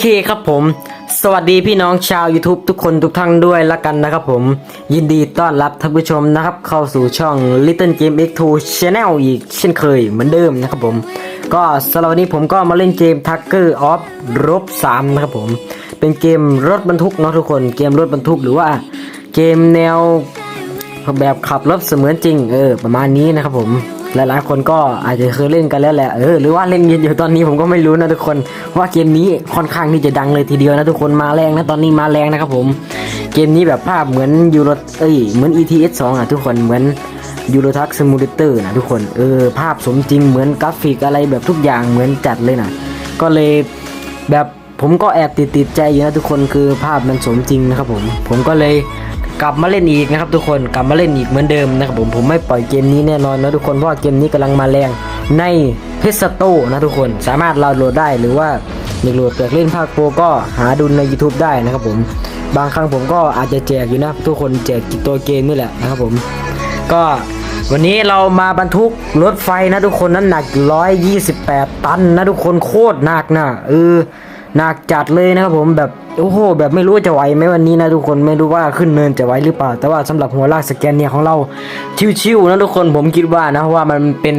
เคครับผม สวัสดีพี่น้องชาว YouTube ทุกคนทุกท่านด้วยละกันนะครับผม ยินดีต้อนรับท่านผู้ชมนะครับ เข้าสู่ช่อง Little Game X2 Channel อีกเช่นเคยเหมือนเดิมนะครับผม ก็สำหรับวันนี้ผมก็มาเล่นเกม Tucker of รบ3นะครับผม เป็นเกมรถบรรทุกเนาะทุกคนเกมรถบรรทุกหรือว่า เกมแนวแบบขับรถเสมือนจริงเออประมาณนี้นะครับผม หลายๆคนก็อาจจะเคยเล่นกันแล้วแหละ เออ หรือว่าเล่นอยู่ตอนนี้ผมก็ไม่รู้นะทุกคน ว่าเกมนี้ค่อนข้างที่จะดังเลยทีเดียวนะทุกคนมาแรงนะตอนนี้มาแรงนะครับผม เกมนี้แบบภาพเหมือนยูโรเอ้ย เหมือน ETS 2อะทุกคน เหมือนยูโรทักซิมูเลเตอร์นะทุกคน เออ ภาพสมจริงเหมือนกราฟิกอะไรแบบทุกอย่างเหมือนจัดเลยนะก็เลยแบบผมก็แอบติดติดใจอยู่นะทุกคนคือภาพมันสมจริงนะครับผม ผมก็เลย กลับมาเล่นอีกนะครับทุกคนกลับมาเล่นอีกเหมือนเดิมนะครับผมผมไม่ปล่อยเกมนี้แน่นอนนะทุกคนเพราะว่าเกมนี้กำลังมาแรงในเพสโตนะทุกคนสามารถดาวน์โหลดได้หรือว่าอยากโหลดเปิดเล่นภาคโปรก็หาดูใน YouTube ได้นะครับผมบางครั้งผมก็อาจจะแจกอยู่นะทุกคนแจกตัวเกมนี่แหละนะครับผม ก็วันนี้เรามาบรรทุกรถไฟนะทุกคนนั้นหนัก 128 ตันนะทุกคนโคตรหนักนะเออ หนักจัดเลยนะครับผมแบบโอ้โหแบบไม่รู้ว่าจะไหวไหมวันนี้นะทุกคนไม่รู้ว่าขึ้นเนินจะไหวหรือเปล่า แต่ว่าสำหรับหัวลากสแกนเนี่ยของเราชิวๆนะทุกคนผมคิดว่านะว่ามันเป็น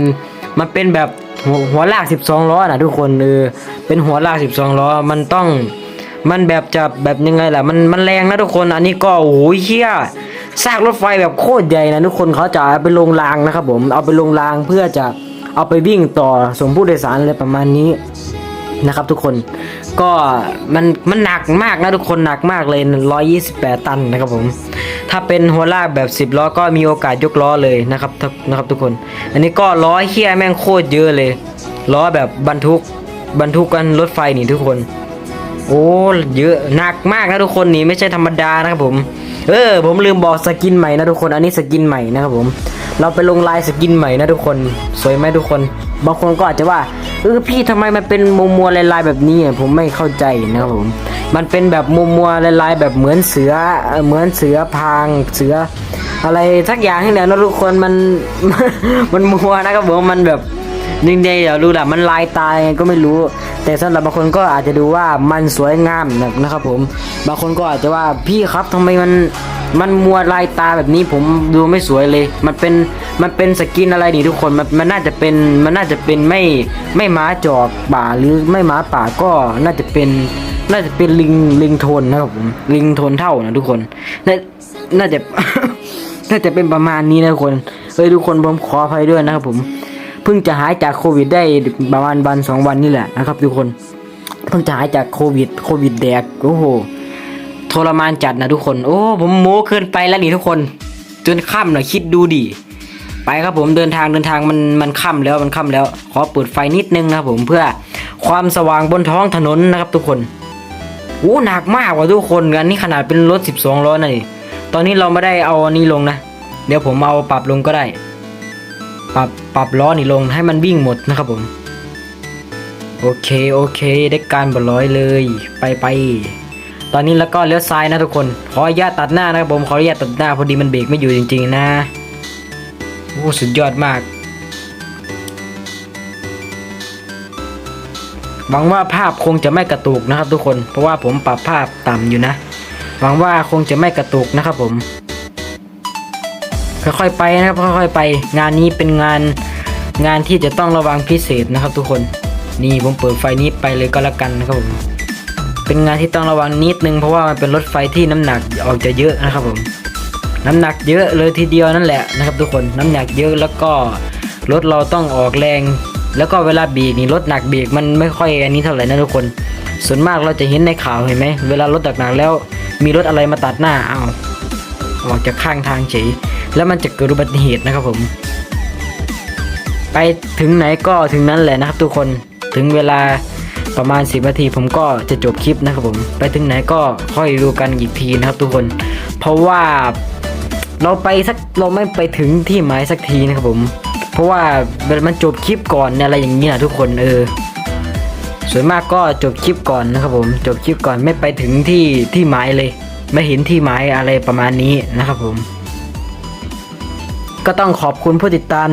มันเป็นแบบหัวหวลาก 12 ล้อนะทุกคนเออเป็นหัวลาก 12 ล้อมันต้องมันแบบจะแบบยังไงล่ะมันมันแรงนะทุกคนอันนี้ก็โอ้โหเฮี้ยซากรถไฟแบบโคตรใหญ่นะทุกคนเขาจะเอาไปลงรางนะครับผมเอาไปลงรางเพื่อจะเอาไปวิ่งต่อส่งผู้โดยสารอะไรประมาณนี้นะครับทุกคน ก็มันมันหนักมากนะทุกคนหนักมากเลย 128 ตันนะครับผม ถ้าเป็นหัวลากแบบ 10ล้อก็มีโอกาสยกล้อเลยนะครับนะครับทุกคน อันนี้ก็ล้อเฮี้ยแม่งโคตรเยอะเลย ล้อแบบบรรทุกบรรทุกกันรถไฟนี่ทุกคน โอ้เยอะหนักมากนะทุกคนนี่ไม่ใช่ธรรมดานะครับผม เออ ผมลืมบอกสกินใหม่นะทุกคน อันนี้สกินใหม่นะครับผม เราไปลงลายสกินใหม่นะทุกคน สวยไหมทุกคน บางคนก็อาจจะว่า เออพี่ทำไมมันเป็นมัวมัวๆลายๆแบบนี้อะผมไม่เข้าใจนะครับผมมันเป็นแบบมัวมัวๆลายๆแบบเหมือนเสือเหมือนเสือพรางเสือ อะไรสักอย่างนี่แหละนะทุกคนมันมันมัวนะครับผมมันแบบนึงเดียวรู้แหละมันลายตายไงก็ไม่รู้ แต่สำหรับบางคนก็อาจจะดูว่ามันสวยงามนะครับผม บางคนก็อาจจะว่าพี่ครับทำไมมัน มันมัวลายตาแบบนี้ผมดูไม่สวยเลย มันเป็นมันเป็นสกินอะไรนี่ทุกคนมันมันน่าจะเป็นมันน่าจะเป็นไม่ไม่ม้าจอกป่าหรือไม่ม้าป่าก็น่าจะเป็นน่าจะเป็นลิงลิงโทนนะครับผมลิงโทนเท่านะทุกคนน่าน่าจะน่าจะเป็นประมาณนี้นะทุกคนเฮ้ยทุกคนผมขออภัยด้วยนะครับผมเพิ่งจะหายจากโควิดได้ประมาณวันสองวันนี่แหละนะครับทุกคนเพิ่งจะหายจากโควิดโควิดแดกโอ้โห ทรมานจัดนะทุกคน โอ้ ผมโม้เกินไปแล้วนี่ทุกคน จนค่ำหนะคิดดูดิ ไปครับผมเดินทางเดินทางมันมันค่ำแล้วมันค่ำแล้ว ขอเปิดไฟนิดนึงนะครับผมเพื่อความสว่างบนท้องถนนนะครับทุกคนโอ้หนักมากว่ะทุกคนอันนี้ขนาดเป็นรถ 12ล้อนะนี่ตอนนี้เราไม่ได้เอาอันนี้ลงนะ เดี๋ยวผมเอาปรับลงก็ได้ ปรับปรับล้อนี่ลงให้มันวิ่งหมดนะครับผม โอเคโอเคได้การบร้อยเลย ไปไป ตอนนี้แล้วก็เลี้ยวซ้ายนะทุกคน ขออนุญาตตัดหน้านะครับผมขออนุญาตตัดหน้าพอดีมันเบรกไม่อยู่จริง ๆ นะโอ้สุดยอดมากหวังว่าภาพคงจะไม่กระตุกนะครับ ทุกคนเพราะว่าผมปรับภาพต่ำอยู่นะหวังว่าคงจะไม่กระตุกนะครับผม ค่อยๆไปนะครับค่อยๆไป งานนี้เป็นงานงานที่จะต้องระวังพิเศษนะครับ ทุกคน นี่ผมเปิดไฟนี้ไปเลยก็แล้วกันนะครับผม เป็นงานที่ต้องระวังนิดนึงเพราะว่ามันเป็นรถไฟที่น้ำหนักออกจะเยอะนะครับผมน้ำหนักเยอะเลยทีเดียวนั่นแหละนะครับ ทุกคนน้ำหนักเยอะแล้วก็รถเราต้องออกแรง แล้วก็เวลาเบรกนี่รถหนักเบรกมันไม่ค่อยอันนี้เท่าไหร่นะทุกคน ส่วนมากเราจะเห็นในข่าวเห็นไหมเวลารถหนักๆแล้ว มีรถอะไรมาตัดหน้าอ้าวออกจากข้างทางเฉยแล้วมันจะเกิดอุบัติเหตุนะครับผม ไปถึงไหนก็ถึงนั้นแหละนะครับ ทุกคนถึงเวลา ประมาณ 10นาทีผมก็จะจบคลิปนะครับผม ไปถึงไหนก็ค่อยดูกันอีกทีนะครับทุกคน เพราะว่าเราไปสักเราไม่ไปถึงที่หมายสักทีนะครับผม เพราะว่ามันจบคลิปก่อนเนี่ยอะไรอย่างเงี้ยทุกคนเออส่วนมากก็จบคลิปก่อนนะครับผมจบคลิปก่อนไม่ไปถึงที่ที่หมายเลย ไม่เห็นที่หมายอะไรประมาณนี้นะครับผม ก็ต้องขอบคุณผู้ติดตาม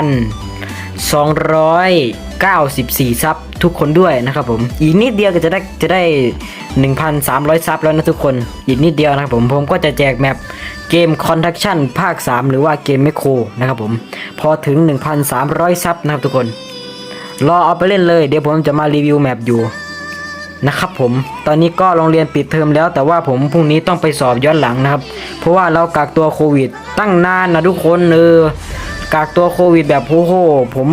1,000 294 ซับทุกคนด้วยนะครับผม อีกนิดเดียวก็จะได้จะได้ 1,300 ซับแล้วนะทุกคน อีกนิดเดียวนะครับผม ผมก็จะแจกแมปเกม Contaction ภาค 3 หรือว่าเกม m มโครนะครับผม พอถึง 1,300 ซับนะครับทุกคน รอเอาไปเล่นเลย เดี๋ยวผมจะมารีวิวแมปอยู่นะครับผม ตอนนี้ก็โรงเรียนปิดเทอมแล้ว แต่ว่าผมพรุ่งนี้ต้องไปสอบย้อนหลังนะครับ เพราะว่าเรากักตัวโควิด ตั้งนานนะทุกคนเออ กักตัวโควิดแบบโอ้โหผม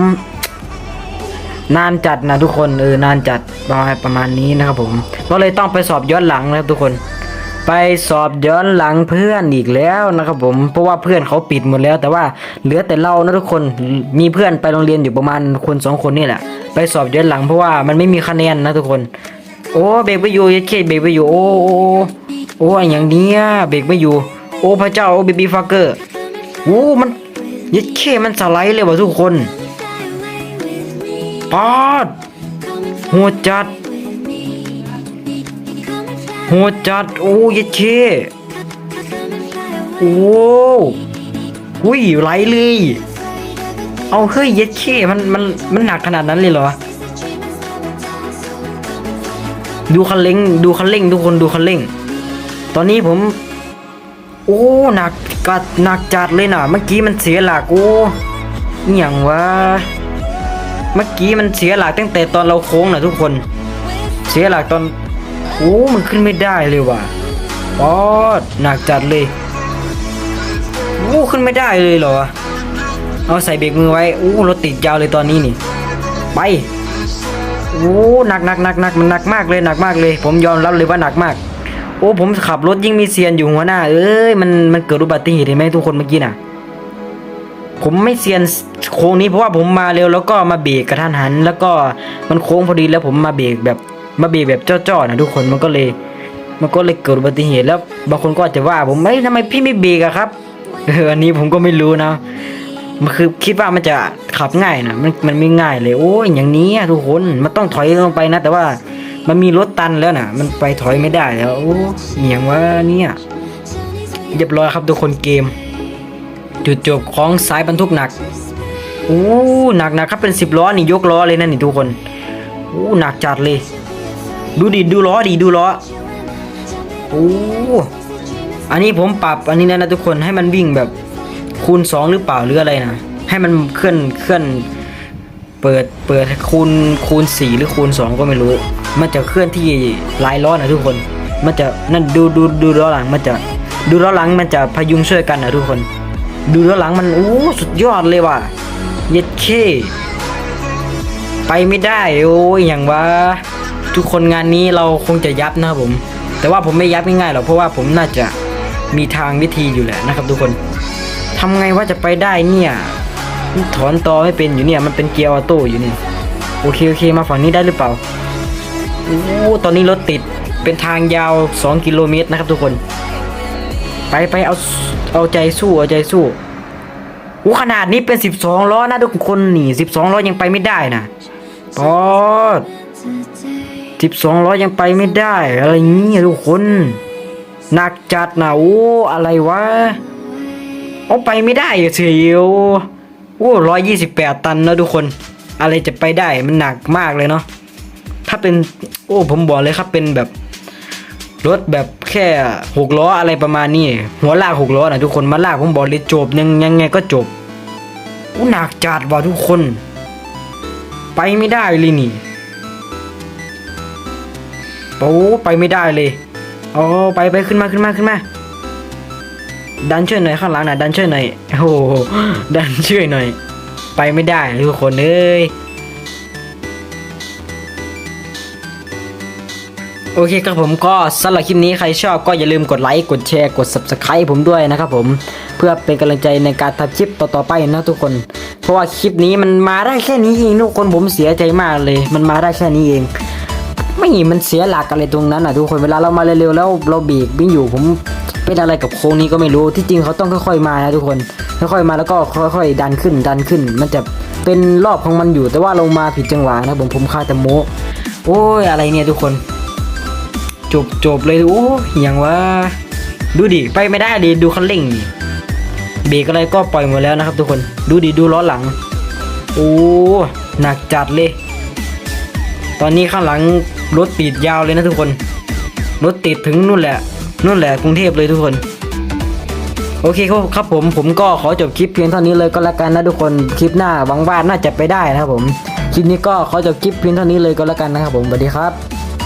นานจัดนะทุกคนเออนานจัดประมาณประมาณนี้นะครับผม ก็เลยต้องไปสอบย้อนหลังนะครับทุกคน ไปสอบย้อนหลังเพื่อนอีกแล้วนะครับผมเพราะว่าเพื่อนเขาปิดหมดแล้ว แต่ว่าเหลือแต่เรานะทุกคนมีเพื่อนไปโรงเรียนอยู่ประมาณคนสองคนนี่แหละ ไปสอบย้อนหลังเพราะว่ามันไม่มีคะแนนนะทุกคน โอ้เบรกไม่อยู่ยัดเคเบรกไม่อยู่โอ้โอ้โอ้อย่างเนี้ยเบรกไม่อยู่ โอ้พระเจ้าโอ้เบบี้ฟักเกอร์โอ้มัน ยัดเคมันสไลด์เลยว่ะทุกคนปอดโหดจัดโหดจัด โอ้ยัดเคโอ้หุ้ยไหลเลย เอาเฮ้ยยัดเคมันมันมันหนักขนาดนั้นเลยเหรอดูคันเร่งดูคันเร่งทุกคนดูคันเร่ง ตอนนี้ผม โอ้หนัก กัดหนักจัดเลยนะเมื่อกี้มันเสียหลักโอ้อย่างวะเมื่อกี้มันเสียหลักตั้งแต่ตอนเราโค้งนะทุกคน เสียหลักตอนโอ้มันขึ้นไม่ได้เลยว่ะป๊อดหนักจัดเลยโอ้ขึ้นไม่ได้เลยเหรอ เอาใส่เบรกมือไว้โอ้รถติดยาวเลยตอนนี้นี่ ไปโอ้หนักหนักหนักหนักมันหนักมากเลยหนักมากเลย ผมยอมรับเลยว่าหนักมาก อ้ผมขับรถยิ่งมีเซียนอยู่หัวหน้า เอ้ยมันมันเกิดอุบัติเหตุเห็นไหมทุกคนเมื่อกี้น่ะ ผมไม่เซียนโค้งนี้เพราะว่าผมมาเร็วแล้วก็มาเบรกกระทันหัน แล้วก็มันโค้งพอดีแล้วผมมาเบรกแบบมาเบรกแบบจ้อๆนะทุกคนมันก็เลย มันก็เลยเกิดอุบัติเหตุแล้วบางคนก็อาจจะว่า ผมไม่ทำไมพี่ไม่เบรกอะครับเอออันนี้ผมก็ไม่รู้นะมันคือคิดว่ามันจะขับง่ายนะมันมันไม่ง่ายเลย โอ้ยอย่างนี้ทุกคนมันต้องถอยลงไปนะ แต่ว่า มันมีรถตันแล้วนะมันไปถอยไม่ได้แล้ว โอ้ยอย่างว่าเนี่ยเรียบร้อยครับทุกคนเกม จุดจบของสายบรรทุกหนักโอ้หนักนะครับเป็นสิบล้อนี่ยกล้อเลยนะนี่ทุกคนโอ้หนักจัดเลย ดูดิดูล้อดิดูล้อโอ้อันนี้ผมปรับอันนี้นะนะทุกคนให้มันวิ่งแบบคูณสองหรือเปล่าหรืออะไรนะให้มันเคลื่อนเคลื่อนเปิดเปิดคูณคูณสี่หรือคูณสองก็ไม่รู้ มันจะเคลื่อนที่หลายล้อนะทุกคน มันจะนั่นดูดูดูล้อหลังมันจะดูล้อหลังมันจะพยุงช่วยกันนะทุกคน ดูล้อหลังมันโอ้สุดยอดเลยว่ะเย็ดเคไปไม่ได้โอ้ยอย่างว่าทุกคนงานนี้เราคงจะยับนะครับผม แต่ว่าผมไม่ยับง่ายๆหรอกเพราะว่าผมน่าจะมีทางวิธีอยู่แหละนะครับ ทุกคนทำไงว่าจะไปได้เนี่ยถอนตอไม่เป็นอยู่เนี่ยมันเป็นเกียร์ออโต้อยู่เนี่ยโอเคโอเคมาฝั่งนี้ได้หรือเปล่า โอ้ตอนนี้รถติดเป็นทางยาว 2 กิโลเมตรนะครับทุกคน ไปไปเอาเอาใจสู้เอาใจสู้โอ้ขนาดนี้เป็น 12 ล้อนะทุกคนนี่ 12 ล้อยังไปไม่ได้นะปอด12 ล้อยังไปไม่ได้ อะไรเงี้ยทุกคนหนักจัดนะโอ้อะไรวะเอาไปไม่ได้เสียวโอ้ร้อยยี่สิบแปดตันนะทุกคน อะไรจะไปได้มันหนักมากเลยเนาะ ถ้าเป็นโอ้ผมบอกเลยครับเป็นแบบรถแบบแค่หกล้ออะไรประมาณนี้หัวลากหกล้อนะทุกคนมาลากผมบอกเลยจบยังยังไงก็จบอู้หนักจัดว่ะทุกคน ไปไม่ได้เลยนี่โอ้ไปไม่ได้เลยอ๋อไปไปขึ้นมาขึ้นมาขึ้นมา ดันช่วยหน่อยข้างหลังนะดันช่วยหน่อยโอ้โหดันช่วยหน่อย ไปไม่ได้ทุกคนเอ้ย โอเคครับผมก็สำหรับคลิปนี้ใครชอบก็อย่าลืมกดไลค์กดแชร์กด subscribe ผมด้วยนะครับผมเพื่อเป็นกำลังใจในการทำคลิปต่อๆไปนะทุกคน เพราะว่าคลิปนี้มันมาได้แค่นี้เองทุกคนผมเสียใจมากเลย มันมาได้แค่นี้เอง ไม่มันเสียหลักอะไรตรงนั้นอะทุกคนเวลาเรามาเร็วๆแล้วเราเบรกวิ่งอยู่ผมเป็นอะไรกับโค้งนี้ก็ไม่รู้ที่จริงเขาต้องค่อยๆมานะทุกคนค่อยๆมาแล้วก็ค่อยๆ ดันขึ้นดันขึ้น มันจะเป็นรอบของมันอยู่ แต่ว่าเรามาผิดจังหวะนะผมผมคาแต่โมโอ้ยอะไรเนี่ยทุกคน จบจบเลยโอ้ยอย่างว่าดูดิไปไม่ได้ดิดูคันเร่งดิเบรกอะไรก็ปล่อยหมดแล้วนะครับ ทุกคนดูดิดูล้อหลังโอ้หนักจัดเลย ตอนนี้ข้างหลังรถติดยาวเลยนะทุกคนรถติดถึงนู่นแหละนู่นแหละกรุงเทพเลยทุกคน โอเคครับครับผมผมก็ขอจบคลิปเพียงเท่านี้เลยก็แล้วกันนะทุกคนคลิปหน้าหวังว่าน่าจะไปได้นะครับผมคลิปนี้ก็ขอจบคลิปเพียงเท่านี้เลยก็แล้วกันนะครับผมสวัสดีครับ